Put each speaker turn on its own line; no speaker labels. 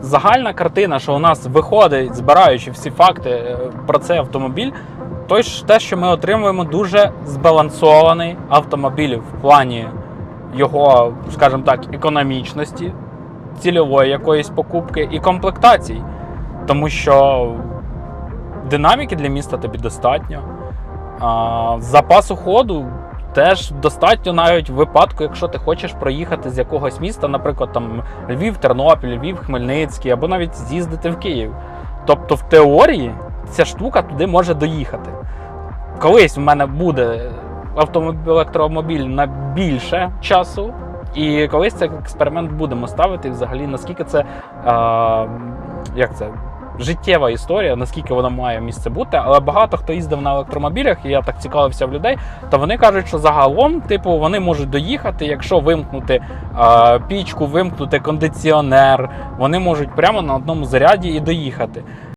загальна картина, що у нас виходить, збираючи всі факти е, про цей автомобіль, то те, що ми отримуємо дуже збалансований автомобіль в плані його, скажімо так, економічності, цільової якоїсь покупки і комплектацій. Тому що динаміки для міста тобі достатньо. Запасу ходу теж достатньо навіть випадку, якщо ти хочеш проїхати з якогось міста, наприклад, там Львів, Тернопіль, Львів, Хмельницький, або навіть з'їздити в Київ. Тобто, в теорії ця штука туди може доїхати. Колись в мене буде електромобіль на більше часу. І колись цей експеримент будемо ставити взагалі, наскільки це, а, як це життєва історія, наскільки вона має місце бути. Але багато хто їздив на електромобілях, і я так цікавився в людей, то вони кажуть, що загалом, типу, вони можуть доїхати, якщо вимкнути е, пічку, вимкнути кондиціонер, вони можуть прямо на одному заряді і доїхати.